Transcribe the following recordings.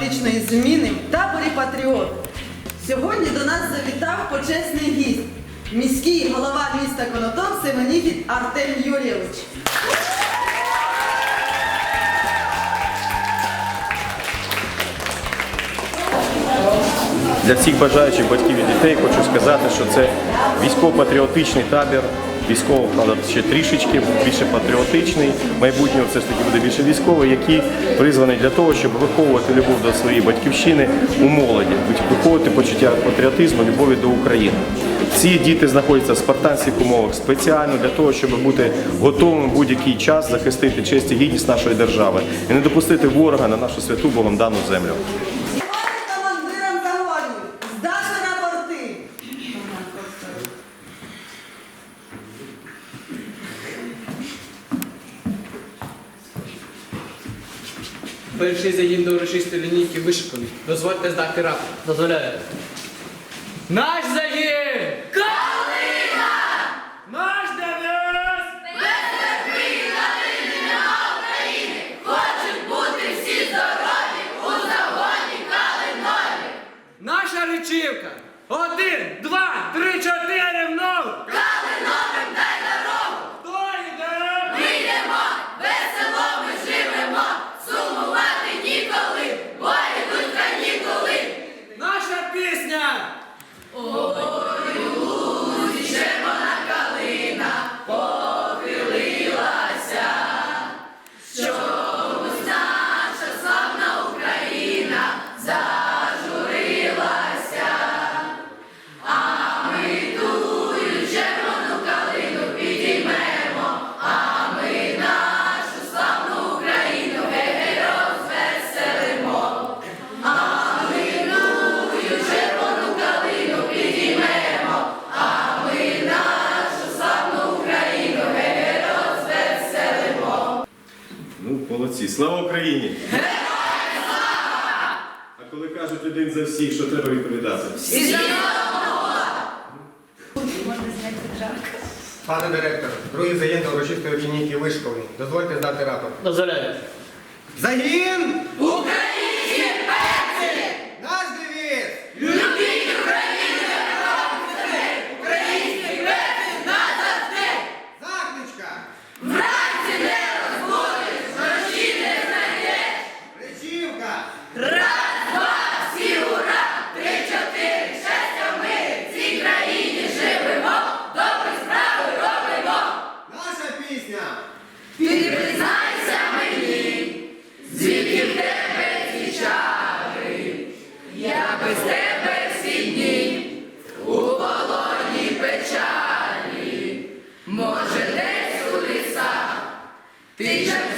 першої зміни в таборі Патріот. Сьогодні до нас завітав почесний гість, міський голова міста Конотоп Семеніфіт Артем Юрійович. Для всіх бажаючих батьків і дітей хочу сказати, що це військово-патріотичний табір. Військово, правда, ще трішечки більше патріотичний. Майбутнього все ж таки буде більше військовий, який призваний для того, щоб виховувати любов до своєї батьківщини у молоді, виховувати почуття патріотизму, любові до України. Ці діти знаходяться в спартанських умовах спеціально для того, щоб бути готовими в будь-який час захистити честь і гідність нашої держави і не допустити ворога на нашу святу Богом дану землю. Перший загін до урочистої лінійки вишиканий. Дозвольте здати рапорт. Дозволяю. Наш загін! Дозвольте здати рапорт. Дозволяю. Загін! Українські Teacher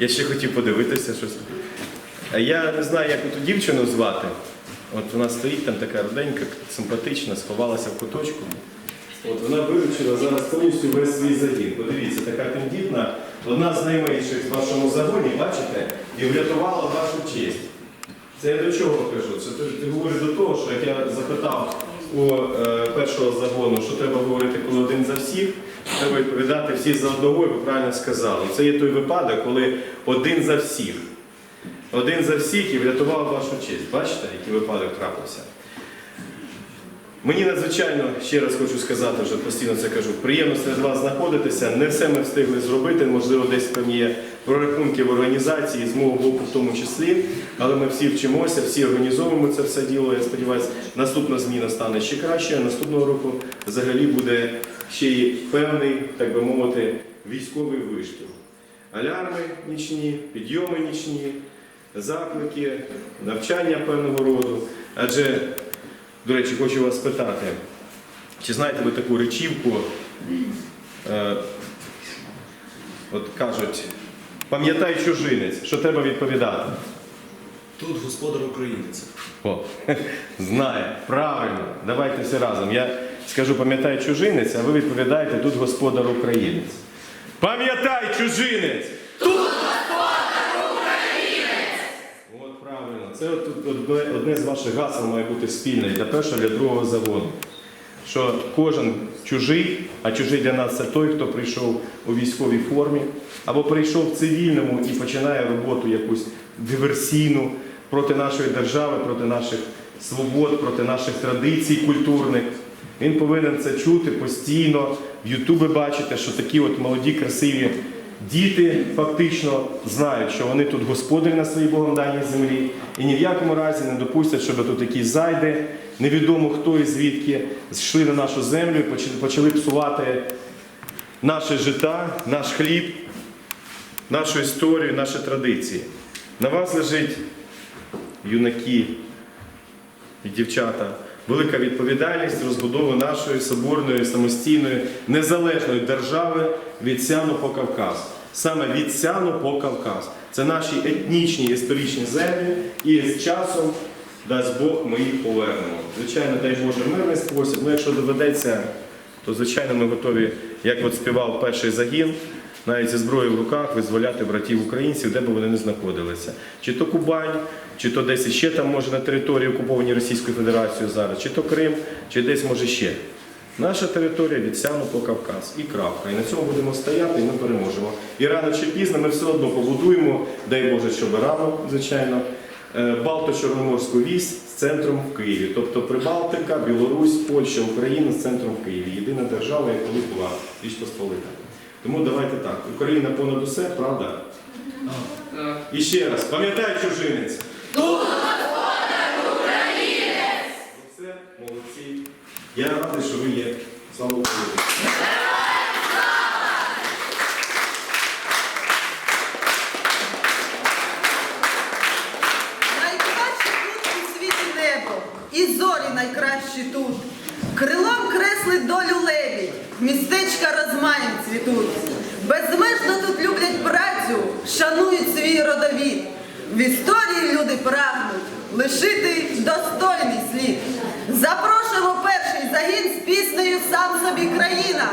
Я ще хотів подивитися щось. Я не знаю, як ту дівчину звати. От вона стоїть там така руденька, симпатична, сховалася в куточку. От вона вивчила зараз повністю весь свій загін. Подивіться, така тендітна, одна з найменших в вашому загоні, бачите, і врятувала вашу честь. Це я до чого кажу? Це ти, ти говориш до того, що як я запитав у е, першого загону, що треба говорити, коли один за всіх, треба відповідати всі за одного, ви правильно сказали. Це є той випадок, коли один за всіх. Один за всіх і врятував вашу честь. Бачите, який випадок трапився? Мені надзвичайно, ще раз хочу сказати, вже постійно це кажу, приємно серед вас знаходитися. Не все ми встигли зробити, можливо, десь певні є прорахунки в організації, з мого боку в тому числі. Але ми всі вчимося, всі організовуємо це все діло. Я сподіваюся, наступна зміна стане ще краще, а наступного року взагалі буде ще й певний, так би мовити, військовий вишкіл. Алярми нічні, підйоми нічні, заклики, навчання певного роду. Адже до речі, хочу вас спитати, чи знаєте ви таку речівку? Е, от кажуть, пам'ятай чужинець, що треба відповідати. Тут господар українець. О, знає, правильно. Давайте всі разом. Я скажу пам'ятай чужинець, а ви відповідаєте тут господар українець. Пам'ятай чужинець! От правильно. Це от, одне, одне з ваших гасел має бути спільне для першого, для другого загону. Що кожен чужий, а чужий для нас це той, хто прийшов у військовій формі, або прийшов в цивільному і починає роботу якусь диверсійну проти нашої держави, проти наших свобод, проти наших традицій культурних. Він повинен це чути постійно. В Ютубі бачите, що такі от молоді, красиві Діти фактично знають, що вони тут господарі на своїй Богом даній землі, і ні в якому разі не допустять, щоб тут якісь зайди, невідомо хто і звідки, йшли на нашу землю і почали- псувати наше життя, наш хліб, нашу історію, наші традиції. На вас лежить юнаки і дівчата. Велика відповідальність розбудови нашої соборної, самостійної, незалежної держави від Сяну по Кавказ. Саме від Сяну по Кавказ. Це наші етнічні історичні землі, і з часом, дасть Бог, ми їх повернемо. Звичайно, дай Боже, мирний спосіб. Ну, якщо доведеться, то звичайно ми готові, як от співав перший загін, навіть зі зброєю в руках визволяти братів українців, де б вони не знаходилися. Чи то Кубань, чи то десь ще там, може, на території окупованій Російською Федерацією зараз, чи то Крим, чи десь може ще. Наша територія від Сяну по Кавказ і крапка. І на цьому будемо стояти, і ми переможемо. І рано чи пізно ми все одно побудуємо, дай Боже, щоб рано, звичайно, е, Балто-Чорноморську вісь з центром в Києві. Тобто Прибалтика, Білорусь, Польща, Україна з центром в Києві. Єдина держава, яка колись була Річ Посполита. Тому давайте так. Україна понад усе, правда? І ще раз, пам'ятай чужинець. Все, молодці. Я радий, що ви є. Слава Україні! І зорі найкращі тут. Крилом креслить долю лебідь, містечка розмаєм цвітуть. Безмежно тут люблять працю, шанують свій родовід. В історії лишити достойний слід. Запрошуємо перший загін з піснею Сам собі країна.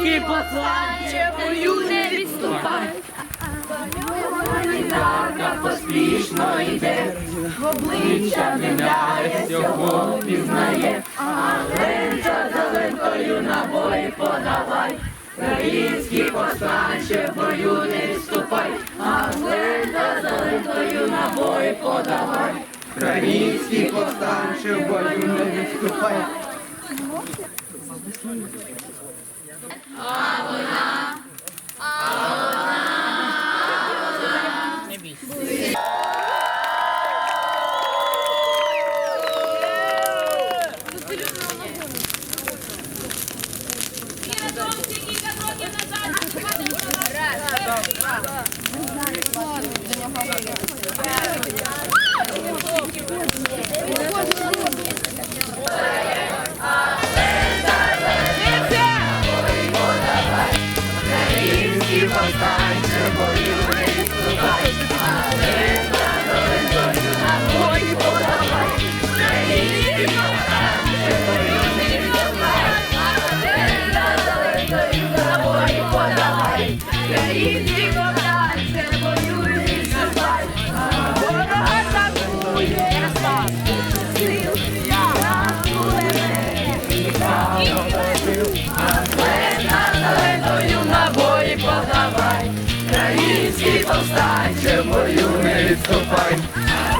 Український повстанче, бою не відступай. Варта поспішно йде, в обличчя дивляє, цього пізнає, але за лентою набої подавай. Український повстанче, бою не відступай, але за лентою набої подавай. Український повстанче, бою не відступай. 아버나. 아버나. Бою не відступай.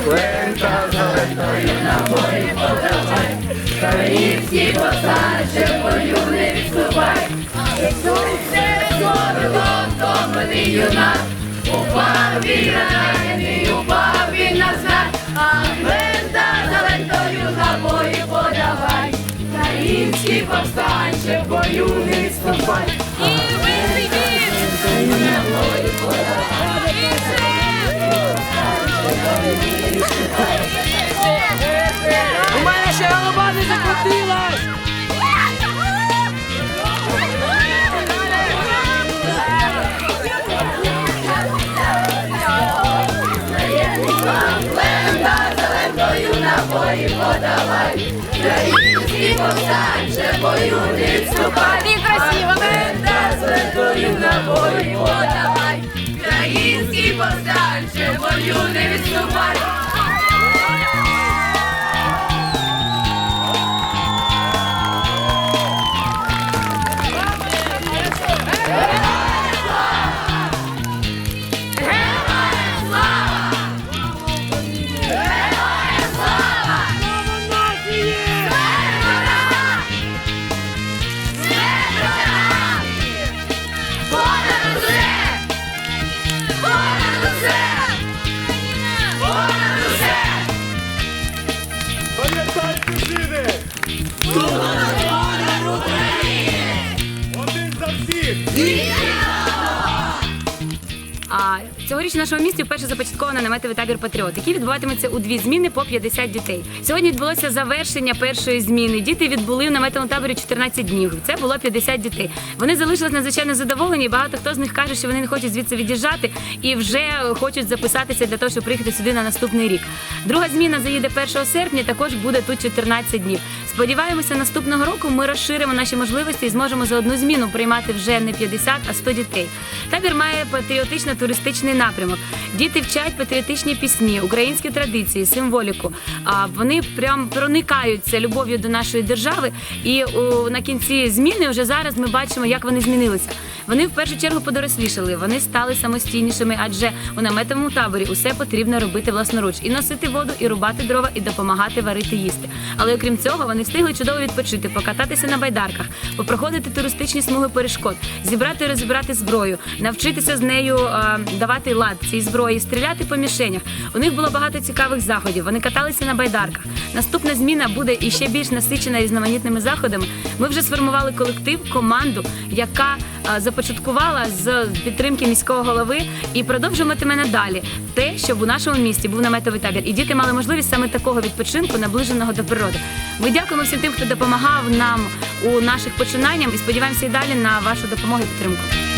Лента за лентою набої подавай, Український повстанче, бою не відступай. Ісусе, горло, втомлений юнак, упав він ранений, упав він на знак, а лента за лентою набої подавай. Український повстанче, бою не відступай. І вийди! У мене ще голова не закрутилась! Набої подавай. Український повстанче, в бою не відступай. Лента за лентою набої подавай. Український повстанче, в бою не відступай. А цьогоріч в нашому місті вперше започатковано наметовий табір Патріот, який відбуватиметься у дві зміни по 50 дітей. Сьогодні відбулося завершення першої зміни. Діти відбули в наметовому таборі 14 днів. Це було 50 дітей. Вони залишились надзвичайно задоволені. Багато хто з них каже, що вони не хочуть звідси від'їжджати і вже хочуть записатися для того, щоб приїхати сюди на наступний рік. Друга зміна заїде 1 серпня. Також буде тут 14 днів. Сподіваємося, наступного року ми розширимо наші можливості і зможемо за одну зміну приймати вже не 50, а 100 дітей. Табір має патріотично-туристичний напрямок. Діти вчать патріотичні пісні, українські традиції, символіку. А вони прям проникаються любов'ю до нашої держави. І о, на кінці зміни вже зараз ми бачимо, як вони змінилися. Вони в першу чергу подорослішали, вони стали самостійнішими, адже у наметовому таборі усе потрібно робити власноруч і носити воду, і рубати дрова, і допомагати варити їсти. Але окрім цього, вони встигли чудово відпочити, покататися на байдарках, попроходити туристичні смуги перешкод, зібрати і розібрати зброю, навчитися з нею е, давати лад цій зброї, стріляти по мішенях. У них було багато цікавих заходів. Вони каталися на байдарках. Наступна зміна буде іще більш насичена різноманітними заходами. Ми вже сформували колектив, команду, яка започаткувала з підтримки міського голови і продовжуватиме надалі те, щоб у нашому місті був наметовий табір, і діти мали можливість саме такого відпочинку, наближеного до природи. Ми дякуємо всім тим, хто допомагав нам у наших починаннях і сподіваємося і далі на вашу допомогу і підтримку.